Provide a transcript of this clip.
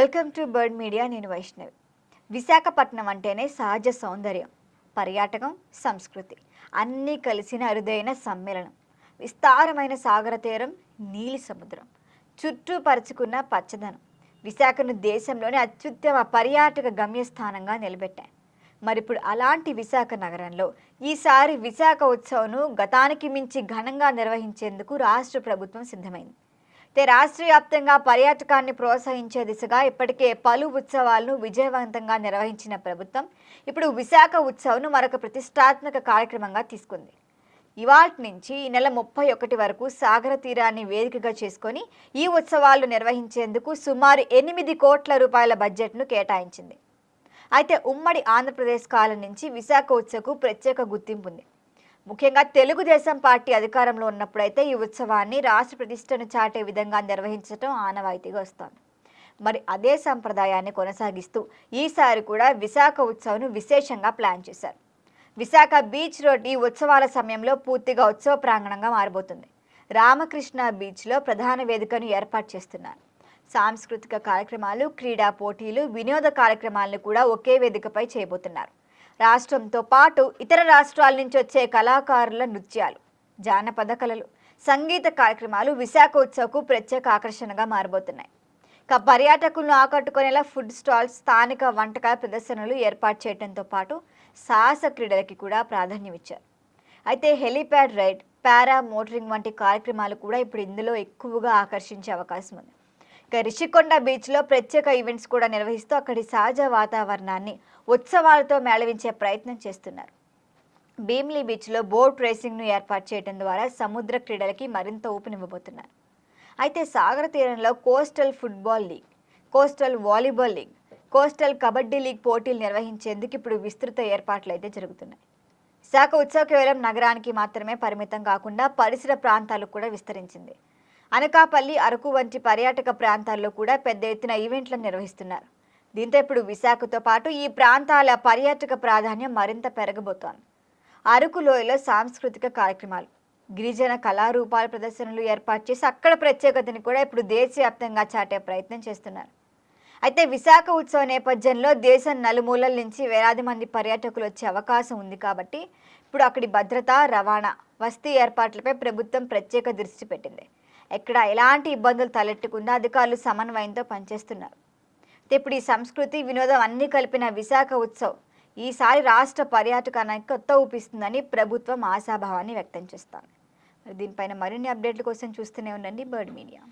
Welcome to bird media నేను వైష్ణవి. విశాఖపట్నం అంటేనే సహజ సౌందర్యం పర్యాటకం సంస్కృతి అన్నీ కలిసిన అరుదైన సమ్మేళనం. విస్తారమైన సాగర తీరం నీలి సముద్రం చుట్టూ పరుచుకున్న పచ్చదనం. విశాఖను దేశంలోని అత్యుత్తమ పర్యాటక గమ్యస్థానంగా నిలబెట్టాయి. మరిప్పుడు అలాంటి విశాఖ నగరంలో ఈసారి విశాఖ ఉత్సవంను గతానికి మించి ఘనంగా నిర్వహించేందుకు రాష్ట్ర ప్రభుత్వం సిద్ధమైంది. అయితే రాష్ట్ర వ్యాప్తంగా పర్యాటకాన్ని ప్రోత్సహించే దిశగా ఇప్పటికే పలు ఉత్సవాలను విజయవంతంగా నిర్వహించిన ప్రభుత్వం ఇప్పుడు విశాఖ ఉత్సవ్ను మరొక ప్రతిష్టాత్మక కార్యక్రమంగా తీసుకుంది. ఇవాటి నుంచి ఈ నెల ముప్పై ఒకటి వరకు సాగర తీరాన్ని వేదికగా చేసుకొని ఈ ఉత్సవాలు నిర్వహించేందుకు సుమారు ఎనిమిది కోట్ల రూపాయల బడ్జెట్ను కేటాయించింది. అయితే ఉమ్మడి ఆంధ్రప్రదేశ్ కాలం నుంచి విశాఖ ఉత్సవకు ప్రత్యేక గుర్తింపు ఉంది. ముఖ్యంగా తెలుగుదేశం పార్టీ అధికారంలో ఉన్నప్పుడైతే ఈ ఉత్సవాన్ని రాష్ట్ర ప్రతిష్టను చాటే విధంగా నిర్వహించడం ఆనవాయితీగా వస్తోంది. మరి అదే సంప్రదాయాన్ని కొనసాగిస్తూ ఈసారి కూడా విశాఖ ఉత్సవం విశేషంగా ప్లాన్ చేశారు. విశాఖ బీచ్ రోడ్ ఈ ఉత్సవాల సమయంలో పూర్తిగా ఉత్సవ ప్రాంగణంగా మారబోతుంది. రామకృష్ణ బీచ్లో ప్రధాన వేదికను ఏర్పాటు చేస్తున్నారు. సాంస్కృతిక కార్యక్రమాలు క్రీడా పోటీలు వినోద కార్యక్రమాలను కూడా ఒకే వేదికపై చేయబోతున్నారు. రాష్ట్రంతో పాటు ఇతర రాష్ట్రాల నుంచి వచ్చే కళాకారుల నృత్యాలు జానపద కళలు సంగీత కార్యక్రమాలు విశాఖ ఉత్సవకు ప్రత్యేక ఆకర్షణగా మారబోతున్నాయి. ఇక పర్యాటకులను ఆకట్టుకునేలా ఫుడ్ స్టాల్స్ స్థానిక వంటకాల ప్రదర్శనలు ఏర్పాటు చేయడంతో పాటు సాహస క్రీడలకి కూడా ప్రాధాన్యం ఇచ్చారు. అయితే హెలీప్యాడ్ రైడ్ పారా మోటరింగ్ వంటి కార్యక్రమాలు కూడా ఇప్పుడు ఇందులో ఎక్కువగా ఆకర్షించే అవకాశం ఉంది. రిషికొండ బీచ్లో ప్రత్యేక ఈవెంట్స్ కూడా నిర్వహిస్తూ అక్కడి సహజ వాతావరణాన్ని ఉత్సవాలతో మేళవించే ప్రయత్నం చేస్తున్నారు. భీమ్లీ బీచ్లో బోట్ రేసింగ్ను ఏర్పాటు చేయడం ద్వారా సముద్ర క్రీడలకి మరింత ఊపినివ్వబోతున్నారు. అయితే సాగర తీరంలో coastal football league coastal volleyball league coastal kabaddi league పోటీలు నిర్వహించేందుకు ఇప్పుడు విస్తృత ఏర్పాట్లు అయితే జరుగుతున్నాయి. శాఖ ఉత్సవ కేవలం నగరానికి మాత్రమే పరిమితం కాకుండా పరిసర ప్రాంతాలకు కూడా విస్తరించింది. అనకాపల్లి అరకు వంటి పర్యాటక ప్రాంతాల్లో కూడా పెద్ద ఎత్తున ఈవెంట్లను నిర్వహిస్తున్నారు. దీంతో ఇప్పుడు విశాఖతో పాటు ఈ ప్రాంతాల పర్యాటక ప్రాధాన్యం మరింత పెరగబోతోంది. అరకు లోయలో సాంస్కృతిక కార్యక్రమాలు గిరిజన కళారూపాల ప్రదర్శనలు ఏర్పాటు చేసి అక్కడ ప్రత్యేకతని కూడా ఇప్పుడు దేశవ్యాప్తంగా చాటే ప్రయత్నం చేస్తున్నారు. అయితే విశాఖ ఉత్సవ నేపథ్యంలో దేశం నలుమూలల నుంచి వేలాది మంది పర్యాటకులు వచ్చే అవకాశం ఉంది కాబట్టి ఇప్పుడు అక్కడి భద్రత రవాణా వస్తీ ఏర్పాట్లపై ప్రభుత్వం ప్రత్యేక దృష్టి పెట్టింది. ఎక్కడ ఎలాంటి ఇబ్బందులు తలెట్టకుండా అధికారులు సమన్వయంతో పనిచేస్తున్నారు. ఇప్పుడు ఈ సంస్కృతి వినోదం అన్నీ కలిపిన విశాఖ ఉత్సవ్ ఈసారి రాష్ట్ర పర్యాటకానికి కొత్త ఊపిస్తుందని ప్రభుత్వం ఆశాభావాన్ని వ్యక్తం చేస్తాను దీనిపైన మరిన్ని అప్డేట్ల కోసం చూస్తూనే ఉండండి బర్డ్ మీడియా.